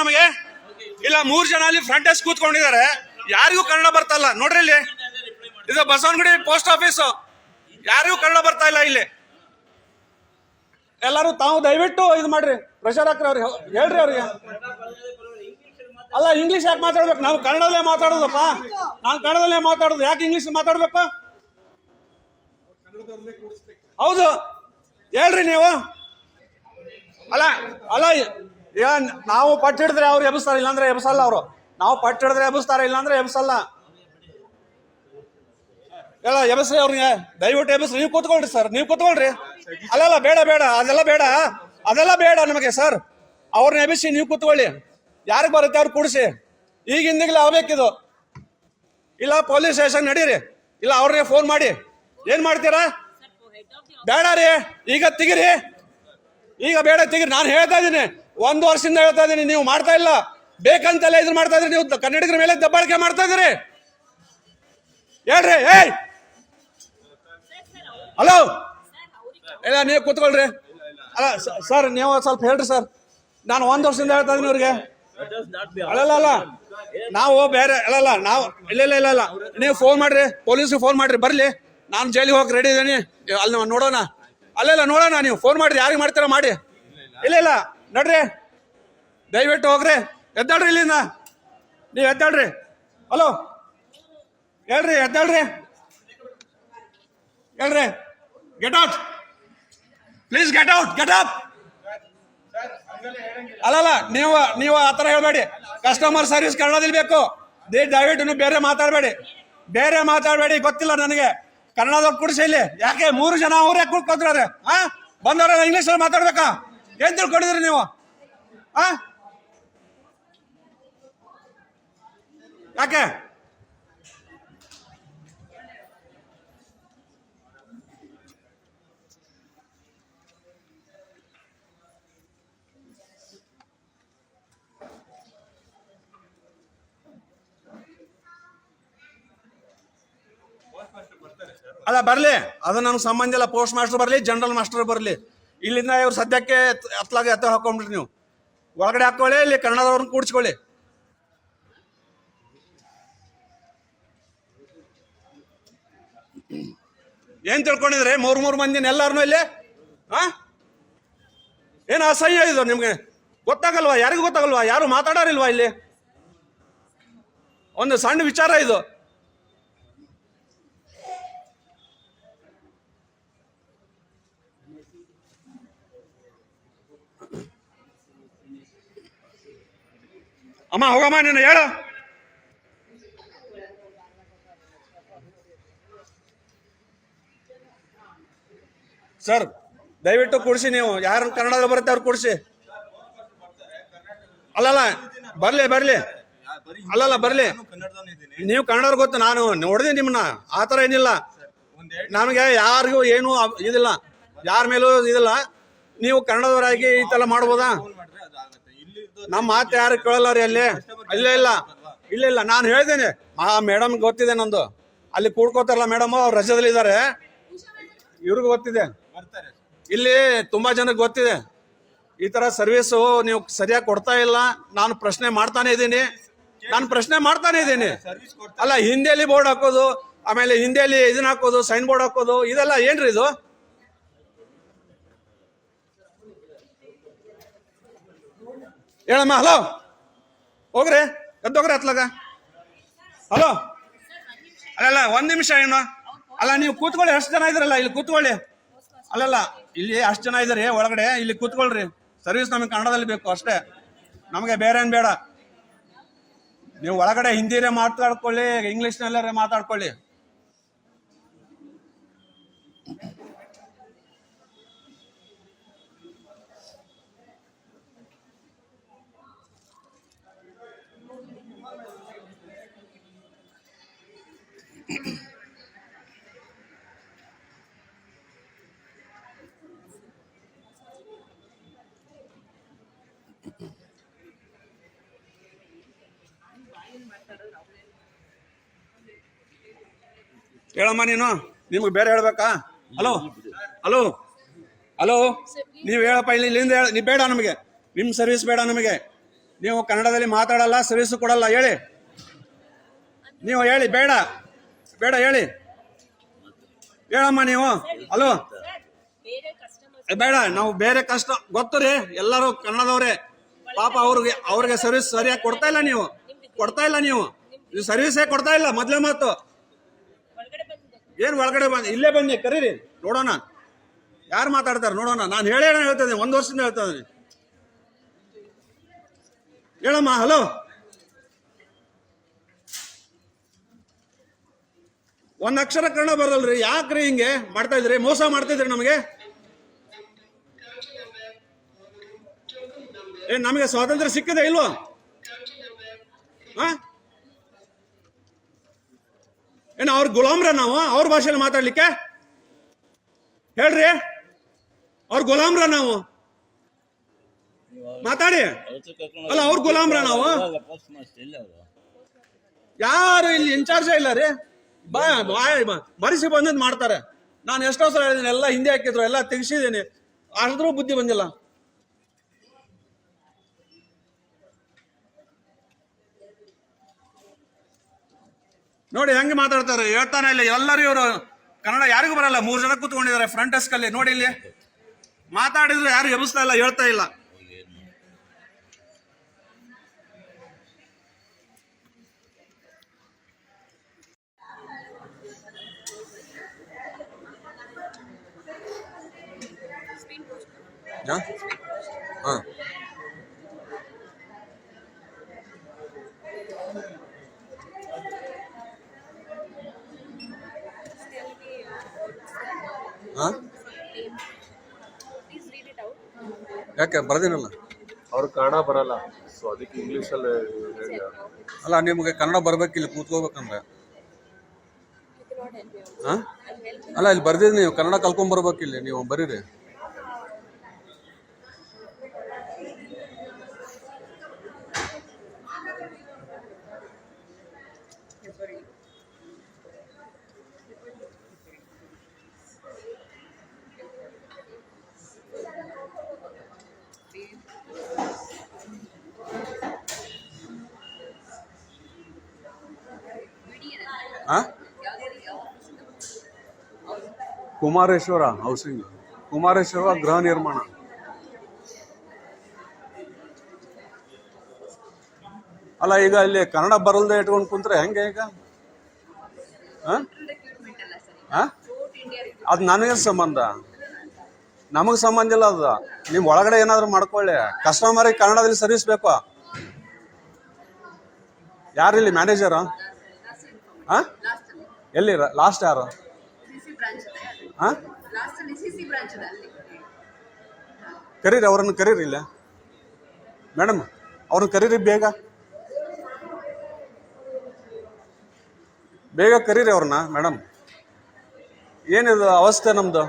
ನಮಗೆ? ಇಲ್ಲ, ಮೂರ್ ಜನ ಅಲ್ಲಿ ಫ್ರಂಟ್ ಡೆಸ್ಕ್ ಕೂತ್ಕೊಂಡಿದ್ದಾರೆ. ಯಾರಿಗೂ ಕನ್ನಡ ಬರ್ತಾ ಇಲ್ಲ. ನೋಡ್ರಿ ಇಲ್ಲಿ. ಇದು ಬಸವನಗುಡಿ ಪೋಸ್ಟ್ ಆಫೀಸ್ ಯಾರಿಗೂ ಕನ್ನಡ ಬರ್ತಾ ಇಲ್ಲ ಇಲ್ಲಿ. ಎಲ್ಲರೂ ತಾವು ದಯವಿಟ್ಟು ಇದು ಮಾಡ್ರಿ. ಪ್ರೆಷರ್ ಹಾಕ್ರಿ ಅವ್ರಿಗೆ. ಹೇಳ್ರಿ ಅವ್ರಿಗೆ. ಅಲ್ಲ ಇಂಗ್ಲಿಷ್ ಯಾಕೆ ಮಾತಾಡ್ಬೇಕು? ನಾವು ಕನ್ನಡದಲ್ಲೇ ಮಾತಾಡೋದಪ್ಪ. ನಾನು ಕನ್ನಡದಲ್ಲೇ ಮಾತಾಡೋದು. ಯಾಕೆ ಇಂಗ್ಲಿಷ್ ಮಾತಾಡ್ಬೇಕ? ಹೌದು. ಹೇಳ್ರಿ ನೀವು. ಅಲ್ಲ ಅಲ್ಲ ಈಗ ನಾವು ಪಟ್ಟು ಹಿಡಿದ್ರೆ ಅವ್ರು ಎಬ್ಸ್ತಾರೆ ಇಲ್ಲಾಂದ್ರೆ ಎಬ್ಸಲ್ಲ ಅವರು. ನಾವು ಪಟ್ಟು ಹಿಡಿದ್ರೆ ಎಬ್ಸ್ತಾರೆ ಇಲ್ಲಾಂದ್ರೆ ಎಬ್ಸಲ್ಲ ಎಲ್ಲ ಎಬ್ಸ್ರಿ ಅವ್ರಿಗೆ ದಯವಿಟ್ಟು ಎಬ್ಸ್ರಿ ನೀವು ಕೂತ್ಕೊಳ್ರಿ ಸರ್. ನೀವು ಕೂತ್ಕೊಳ್ರಿ. ಅಲ್ಲಲ್ಲ ಬೇಡ ಬೇಡ. ಅದೆಲ್ಲ ಬೇಡ. ಅದೆಲ್ಲ ಬೇಡ ನಮಗೆ ಸರ್. ಅವ್ರನ್ನ ಎಬ್ಬಿಸಿ ನೀವು ಕೂತ್ಕೊಳ್ಳಿ. ಯಾರಿಗೆ ಬರುತ್ತೆ ಅವ್ರು ಕೂಡಿಸಿ. ಈಗ ಹಿಂದಿಗ್ಲೇ ಆಗ್ಬೇಕಿದು. ಇಲ್ಲ, ಪೊಲೀಸ್ ಸ್ಟೇಷನ್ ನಡೀರಿ. ಇಲ್ಲ ಅವ್ರನ್ನೇ ಫೋನ್ ಮಾಡಿ. ಏನ್ ಮಾಡ್ತೀರಾ? ಬೇಡ ರೀ. ಈಗ ತೆಗಿರಿ. ಈಗ ಬೇಡ, ತೆಗಿರಿ. ನಾನು ಹೇಳ್ತಾ ಇದ್ದೀನಿ. ಒಂದು ವರ್ಷದಿಂದ ಹೇಳ್ತಾ ಇದ್ದೀನಿ, ನೀವು ಮಾಡ್ತಾ ಇಲ್ಲ. ಬೇಕಂತೆಲ್ಲ ಇದ್ರ ಮಾಡ್ತಾ ಇದ್ರಿ, ನೀವು ಕನ್ನಡಿಗರ ಮೇಲೆ ದಬ್ಬಾಳಿಕೆ ಮಾಡ್ತಾ ಇದ್ದೀರಿ. ಹೇಳ್ರಿ, ಏಯ್! ಹಲೋ? ಇಲ್ಲ, ನೀವು ಕೂತ್ಕೊಳ್ರಿ. ಅಲ್ಲ ಸರ್, ನೀವು ಸ್ವಲ್ಪ ಹೇಳ್ರಿ ಸರ್. ನಾನು ಒಂದು ವರ್ಷದಿಂದ ಹೇಳ್ತಾ ಇದ್ದೀನಿ ಅವ್ರಿಗೆ. ಅಲ್ಲಲ್ಲ, ಅಲ್ಲ. ನಾವು ಬೇರೆ ಅಲ್ಲಲ್ಲ ನಾವು, ಇಲ್ಲ ಇಲ್ಲ ಇಲ್ಲ ಇಲ್ಲ. ನೀವು ಫೋನ್ ಮಾಡ್ರಿ ಪೊಲೀಸ್ಗೆ ಫೋನ್ ಮಾಡ್ರಿ, ಬರ್ಲಿ. ನಾನು ಜೈಲಿಗೆ ಹೋಗಿ ರೆಡಿ ಇದ್ದೀನಿ. ಅಲ್ಲಿ, ನೋಡೋಣ. ಅಲ್ಲೆಲ್ಲ ನೋಡೋಣ, ನೀವು ಫೋನ್ ಮಾಡಿರಿ ಯಾರಿಗೆ ಮಾಡ್ತೀರಾ ಮಾಡಿ. ಇಲ್ಲ ಇಲ್ಲ. ನಡ್ರಿ. ದಯವಿಟ್ಟು ಹೋಗ್ರಿ. ಎದ್ದಾಳ್ರಿ ಇಲ್ಲಿಂದ. ನೀವು ಎದ್ದಾಳ್ರಿ. ಹಲೋ. ಹೇಳ್ರಿ, ಎದ್ದಾಳ್ರಿ. ಹೇಳ್ರಿ. Get out please get out get up ಅಲ್ಲಲ್ಲ ನೀವು ನೀವು ಆ ಥರ ಹೇಳಬೇಡಿ. ಕಸ್ಟಮರ್ ಸರ್ವಿಸ್ ಕನ್ನಡದಲ್ಲಿ ಬೇಕು. ದಯವಿಟ್ಟು ನೀವು ಬೇರೆ ಮಾತಾಡಬೇಡಿ. ಬೇರೆ ಮಾತಾಡಬೇಡಿ, ಗೊತ್ತಿಲ್ಲ ನನಗೆ. ಕನ್ನಡದವ್ರು ಕುಡಿಸಿ ಇಲ್ಲಿ. ಯಾಕೆ ಮೂರು ಜನ ಅವರೇ ಕೂತ್ಕೊಂಡ್ರೆ ಹಾ ಬಂದವರೆಲ್ಲ ಇಂಗ್ಲೀಷಲ್ಲಿ ಮಾತಾಡ್ಬೇಕಾ? ಏನ್ ತಿಳ್ಕೊಂಡಿದ್ರಿ ನೀವು? ಹಾ ಯಾಕೆ? ಅಲ್ಲ, ಬರ್ಲಿ. ಅದು ನನಗೆ ಸಂಬಂಧ ಇಲ್ಲ. ಪೋಸ್ಟ್ ಮಾಸ್ಟರ್ ಬರ್ಲಿ ಜನರಲ್ ಮಾಸ್ಟರ್ ಬರ್ಲಿ. ಇಲ್ಲಿಂದ ಇವ್ರು ಸದ್ಯಕ್ಕೆ ಹತ್ಲಾಗ ಎತ್ತ ಹಾಕೊಂಡ್ಬಿಡ್ರಿ ನೀವು. ಒಳಗಡೆ ಹಾಕೊಳ್ಳಿ, ಇಲ್ಲಿ ಕನ್ನಡದವ್ರನ್ನ ಕೂಡ್ಸ್ಕೊಳ್ಳಿ. ಏನ್ ತಿಳ್ಕೊಂಡಿದ್ರೆ? ಮೂರ್ ಮೂರ್ ಮಂದಿನ ಎಲ್ಲಾರನು ಇಲ್ಲಿ? ಹಾ ಏನು ಅಸಹ್ಯ ಇದು ನಿಮ್ಗೆ? ಗೊತ್ತಾಗಲ್ವಾ? ಯಾರಿಗೂ ಗೊತ್ತಾಗಲ್ವಾ? ಯಾರು ಮಾತಾಡೋರಿಲ್ವಾ ಇಲ್ಲಿ? ಒಂದು ಸಣ್ಣ ವಿಚಾರ ಇದು. ಅಮ್ಮ, ಹೋಗಮ್ಮ, ನೀನು ಹೇಳು. ಸರ್, ದಯವಿಟ್ಟು ಕೊಡಿಸಿ ನೀವು. ಯಾರು ಕನ್ನಡದಲ್ಲಿ ಬರುತ್ತೆ ಅವ್ರು ಕೊಡಿಸಿ. ಅಲ್ಲಲ್ಲ, ಬರ್ಲಿ ಬರ್ಲಿ. ಅಲ್ಲಲ್ಲ, ಬರ್ಲಿ. ನೀವು ಕನ್ನಡವ್ರು ಗೊತ್ತು, ನಾನು ನೋಡಿದೆ ನಿಮ್ಮನ್ನ. ಆ ಥರ ಏನಿಲ್ಲ. ನಮಗೆ ಯಾರಿಗೂ ಏನು ಇದಿಲ್ಲ. ಯಾರ ಮೇಲೂ ಇದಿಲ್ಲ. ನೀವು ಕನ್ನಡದವರಾಗಿ ಈ ಥರ ಮಾಡ್ಬೋದಾ? ನಮ್ಮ ಮಾತು ಯಾರು ಕೇಳಲ್ಲ ರೀ ಅಲ್ಲಿ? ಇಲ್ಲ ಇಲ್ಲ. ಇಲ್ಲ ಇಲ್ಲ. ನಾನು ಹೇಳ್ತೀನಿ ಆ ಮೇಡಮ್ ಗೊತ್ತಿದೆ ನಂದು. ಅಲ್ಲಿ ಕೂಡ್ಕೋತಾರಲ್ಲ ಮೇಡಮ್, ಅವ್ರು ರಜದಲ್ಲಿ ಇದ್ದಾರೆ ಇವ್ರಿಗೂ ಗೊತ್ತಿದೆ. ಇಲ್ಲಿ ತುಂಬಾ ಜನಕ್ಕೆ ಗೊತ್ತಿದೆ. ಈ ತರ ಸರ್ವಿಸು ನೀವು ಸರಿಯಾಗಿ ಕೊಡ್ತಾ ಇಲ್ಲ. ನಾನು ಪ್ರಶ್ನೆ ಮಾಡ್ತಾನೆ ಇದ್ದೀನಿ. ನಾನು ಪ್ರಶ್ನೆ ಮಾಡ್ತಾನೆ ಇದ್ದೀನಿ. ಅಲ್ಲ, ಹಿಂದಿಯಲ್ಲಿ ಬೋರ್ಡ್ ಹಾಕೋದು, ಆಮೇಲೆ ಹಿಂದಿಯಲ್ಲಿ ಇದನ್ನ ಹಾಕೋದು ಸೈನ್ ಬೋರ್ಡ್ ಹಾಕೋದು, ಇದೆಲ್ಲ ಏನ್ರಿ ಇದು? ಹೇಳಮ್ಮ, ಹಲೋ? ಹೋಗ್ರಿ ಎದ್ದೋಗ್ರಿ ಹತ್ಲಾಗ. ಹಲೋ? ಅಲ್ಲಲ್ಲ, ಒಂದ್ ನಿಮಿಷ ಏನು ಅಲ್ಲ, ನೀವು ಕೂತ್ಕೊಳ್ಳಿ, ಎಷ್ಟು ಜನ ಇದ್ರಲ್ಲ ಇಲ್ಲಿ ಕೂತ್ಕೊಳ್ಳಿ. ಅಲ್ಲಲ್ಲ, ಇಲ್ಲಿ ಅಷ್ಟು ಜನ ಇದ್ರಿ ಒಳಗಡೆ, ಇಲ್ಲಿ ಕೂತ್ಕೊಳ್ರಿ. ಸರ್ವಿಸ್ ನಮಗೆ ಕನ್ನಡದಲ್ಲಿ ಬೇಕು ಅಷ್ಟೇ. ನಮಗೆ ಬೇರೆ ಬೇಡ. ನೀವು ಒಳಗಡೆ ಹಿಂದಿರೇ ಮಾತಾಡ್ಕೊಳ್ಳಿ ಇಂಗ್ಲೀಷ್ನಲ್ಲೇ ಮಾತಾಡ್ಕೊಳ್ಳಿ. ಹೇಳಮ್ಮ ನೀನು? ನಿಮ್ಗೆ ಬೇರೆ ಹೇಳ್ಬೇಕಾ? ಹಲೋ? ಹಲೋ? ಹಲೋ? ನೀವು ಹೇಳಪ್ಪ, ಇಲ್ಲಿ ಇಲ್ಲಿಂದ ಹೇಳ, ನೀವು ಬೇಡ ನಮಗೆ. ನಿಮ್ಮ ಸರ್ವಿಸ್ ಬೇಡ ನಮಗೆ. ನೀವು ಕನ್ನಡದಲ್ಲಿ ಮಾತಾಡಲ್ಲ, ಸರ್ವಿಸ್ ಕೊಡಲ್ಲ, ಹೇಳಿ. ನೀವು ಹೇಳಿ, ಬೇಡ. ಬೇಡ, ಹೇಳಿ. ಹೇಳಮ್ಮ ನೀವು. ಹಲೋ? ಬೇಡ, ನಾವು ಬೇರೆ ಕಷ್ಟ, ಗೊತ್ತು ರೀ, ಎಲ್ಲರೂ ಕನ್ನಡದವ್ರೆ. ಪಾಪ ಅವ್ರಿಗೆ ಅವ್ರಿಗೆ ಸರ್ವಿಸ್ ಸರಿಯಾಗಿ ಕೊಡ್ತಾ ಇಲ್ಲ ನೀವು. ಕೊಡ್ತಾ ಇಲ್ಲ ನೀವು. ಸರ್ವಿಸೇ ಕೊಡ್ತಾ ಇಲ್ಲ, ಮೊದಲೇ ಮಾತು. ಏನ್ ಒಳಗಡೆ ಬಂದು ಇಲ್ಲೇ ಬನ್ನಿ ಕರೀರಿ. ನೋಡೋಣ. ಯಾರು ಮಾತಾಡ್ತಾರೆ ನೋಡೋಣ. ನಾನು ಹೇಳೇ ಹೇಳ್ತಾ ಒಂದು ವರ್ಷದಿಂದ ಹೇಳ್ತಾ ಹೇಳಮ್ಮ, ಹಲೋ. ಒಂದು ಅಕ್ಷರ ಕನ್ನಡ ಬರಲ್ರಿ ಯಾಕ್ರಿ ಹಿಂಗೆ ಮಾಡ್ತಾ ಇದ್ರಿ? ಮೋಸ ಮಾಡ್ತಾ ಇದ್ರಿ ನಮಗೆ? ಏ, ನಮಗೆ ಸ್ವಾತಂತ್ರ್ಯ ಸಿಕ್ಕಿದೆ ಇಲ್ವೋ? ಹಾ? ಏನು ಅವ್ರ ಗುಲಾಮ್ರ ನಾವು? ಅವ್ರ ಭಾಷೆಯಲ್ಲಿ ಮಾತಾಡ್ಲಿಕ್ಕೆ? ಹೇಳ್ರಿ. ಅವ್ರ ಗುಲಾಮ್ರ ನಾವು? ಮಾತಾಡಿ. ಅಲ್ಲ, ಅವ್ರ ಗುಲಾಮ್ರ ನಾವು? ಯಾರು ಇಲ್ಲಿ ಇನ್ಚಾರ್ಜ್ ಇಲ್ಲ ರೀ? ಬಾ ಬರಿಸಿ ಬಂದದ್ ಮಾಡ್ತಾರೆ. ನಾನು ಎಷ್ಟೋ ಸಲ ಹೇಳಿದ್ದೀನಿ ಎಲ್ಲ ಹಿಂದೆ ಹಾಕಿದ್ರು, ಎಲ್ಲ ತೆಗಿಸಿದ್ದೀನಿ ಆದ್ರೂ ಬುದ್ಧಿ ಬಂದಿಲ್ಲ. ನೋಡಿ ಹೆಂಗೆ ಮಾತಾಡ್ತಾರೆ, ಹೇಳ್ತಾನೆ ಇಲ್ಲ. ಎಲ್ಲರೂ ಇವರು ಕನ್ನಡ ಯಾರಿಗೂ ಬರಲ್ಲ. ಮೂರು ಜನ ಕೂತ್ಕೊಂಡಿದ್ದಾರೆ ಫ್ರಂಟ್ ಡೆಸ್ಕ್ ಅಲ್ಲಿ. ನೋಡಿ ಇಲ್ಲಿ. ಮಾತಾಡಿದ್ರು ಯಾರು ಎಬ್ಬಿಸ್ತಾ ಇಲ್ಲ, ಹೇಳ್ತಾ ಇಲ್ಲ. ಹಾಂ ಪ್ಲೀಸ್ ರೀಡ್ ಇಟ್ ಔಟ್ ಯಾಕೆ ಬರ್ದಿನಲ್ಲ? ಅವ್ರ ಕನ್ನಡ ಬರಲ್ಲ. ಸೊ ಅದಕ್ಕೆ ಇಂಗ್ಲಿಷ್ ಅಲ್ಲಿ ಅಲ್ಲ ನಿಮಗೆ ಕನ್ನಡ ಬರ್ಬೇಕು ಇಲ್ಲಿ ಕೂತ್ಕೋಬೇಕಂದ್ರೆ. ಹಾಂ? ಅಲ್ಲ ಇಲ್ಲಿ ಬರ್ದಿರಿ ನೀವು. ಕನ್ನಡ ಕಲ್ಕೊಂಡ್ ಬರ್ಬೇಕು ಇಲ್ಲಿ ನೀವು ಬರೀರಿ ಆ? ಕುಮಾರೇಶ್ವರ ಹೌಸಿಂಗ್ ಕುಮಾರೇಶ್ವರ ಗೃಹ ನಿರ್ಮಾಣ. ಅಲ್ಲ, ಈಗ ಇಲ್ಲಿ ಕನ್ನಡ ಬರಲ್ದೆ ಇಟ್ಕೊಂಡು ಕುಂತ್ರೆ ಹೆಂಗೆ ಈಗ? ಅದು ನನಗೆ ಸಂಬಂಧ. ನಮಗೆ ಸಂಬಂಧ ಇಲ್ಲ ಅದು. ನಿಮ್ಮ ಒಳಗಡೆ ಏನಾದರೂ ಮಾಡ್ಕೊಳ್ಳಿ. ಕಸ್ಟಮರಿಗೆ ಕನ್ನಡದಲ್ಲಿ ಸರ್ವಿಸ್ ಬೇಕು ಯಾರು ಇಲ್ಲಿ ಮ್ಯಾನೇಜರ್ ಆ ಎಲ್ಲಿ ಲಾಸ್ಟ್ ಯಾರು ಆ? ಕರೀರಿ ಅವರನ್ನು ಕರೀರಿ ಇಲ್ಲ. ಮೇಡಮ್ ಅವ್ರನ್ನ ಕರೀರಿ ಬೇಗ. ಬೇಗ ಕರೀರಿ ಅವ್ರನ್ನ ಮೇಡಮ್ ಏನಿದು ಅವಸ್ಥೆ ನಮ್ಮದು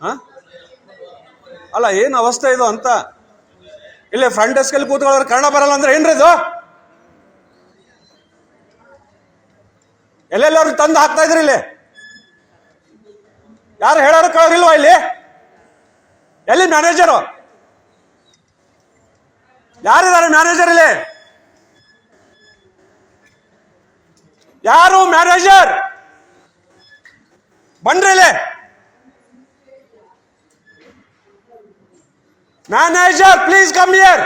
ಹಾಂ ಅಲ್ಲ ಏನು ಅವಸ್ಥೆ ಇದು ಅಂತ? ಇಲ್ಲೇ ಫ್ರಂಟ್ ಡೆಸ್ಕಲ್ಲಿ ಕೂತ್ಕೊಳ್ಳೋರು ಕನ್ನಡ ಬರಲ್ಲ ಅಂದ್ರೆ ಏನ್ರಿ ಇದು? ಎಲ್ಲೆಲ್ಲರೂ ತಂದು ಹಾಕ್ತಾ ಇದ್ರಿ ಇಲ್ಲಿ? ಯಾರು ಹೇಳೋರು ಕೇಳೋರಿಲ್ವಾ ಇಲ್ಲಿ? ಎಲ್ಲಿ ಮ್ಯಾನೇಜರು ಯಾರಿದ್ದಾರೆ ಮ್ಯಾನೇಜರ್ ಇಲ್ಲಿ? ಯಾರು ಮ್ಯಾನೇಜರ್ ಬನ್ರಿ ಇಲ್ಲಿ. ಮ್ಯಾನೇಜರ್ ಪ್ಲೀಸ್ ಕಮ್ ಹಿಯರ್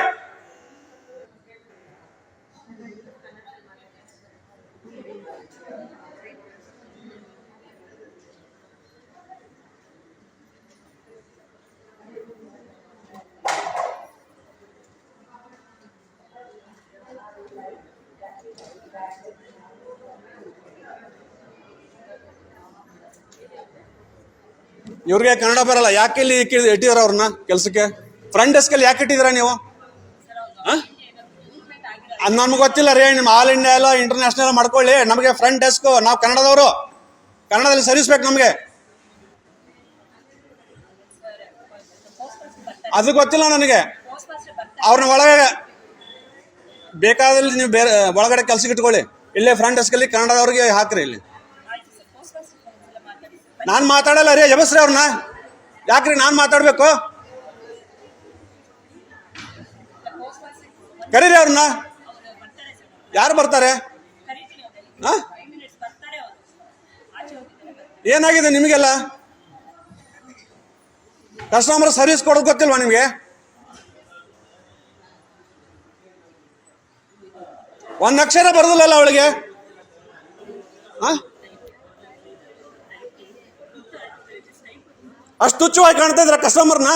ಇವ್ರಿಗೆ ಕನ್ನಡ ಬರಲ್ಲ. ಯಾಕೆ ಇಲ್ಲಿ ಇಟ್ಟಿದಾರ ಅವ್ರನ್ನ ಕೆಲ್ಸಕ್ಕೆ? ಫ್ರಂಟ್ ಡೆಸ್ಕ್ ಅಲ್ಲಿ ಯಾಕೆ ಇಟ್ಟಿದ್ದೀರಾ ನೀವು? ನಮ್ಗೆ ಗೊತ್ತಿಲ್ಲ ರೀ ನಿಮ್ಮ ಆಲ್ ಇಂಡಿಯಾ ಎಲ್ಲ ಇಂಟರ್ನ್ಯಾಷನಲ್ ಮಾಡ್ಕೊಳ್ಳಿ. ನಮಗೆ ಫ್ರಂಟ್ ಡೆಸ್ಕ್ ನಾವು ಕನ್ನಡದವರು. ಕನ್ನಡದಲ್ಲಿ ಸರ್ವಿಸ್ ಬೇಕು ನಮಗೆ. ಅದು ಗೊತ್ತಿಲ್ಲ ನನಗೆ. ಅವ್ರನ್ನ ಒಳಗಡೆ ಬೇಕಾದಲ್ಲಿ ನೀವು ಬೇರೆ ಒಳಗಡೆ ಕೆಲ್ಸಕ್ಕೆ ಇಟ್ಕೊಳ್ಳಿ. ಇಲ್ಲೇ ಫ್ರಂಟ್ ಡೆಸ್ಕ್ ಅಲ್ಲಿ ಕನ್ನಡದವ್ರಿಗೆ ಹಾಕ್ರಿ ಇಲ್ಲಿ. ನಾನು ಮಾತಾಡಲ್ಲ ರೀ ಯಬಸ್ರಿ ಅವ್ರನ್ನ ಯಾಕ್ರಿ ನಾನು ಮಾತಾಡಬೇಕು? ಕರೀರಿ ಅವ್ರನ್ನ ಯಾರು ಬರ್ತಾರೆ? ಏನಾಗಿದೆ ನಿಮಗೆಲ್ಲ? ಕಸ್ಟಮರ್ ಸರ್ವಿಸ್ ಕೊಡೋದು ಗೊತ್ತಿಲ್ವಾ ನಿಮಗೆ? ಒಂದ್ ಅಕ್ಷರ ಬರೋದಿಲ್ಲಲ್ಲ ಅವಳಿಗೆ? ಅಷ್ಟು ತುಚ್ಛವಾಗಿ ಕಾಣ್ತಾ ಇದ್ರ ಕಸ್ಟಮರ್ನ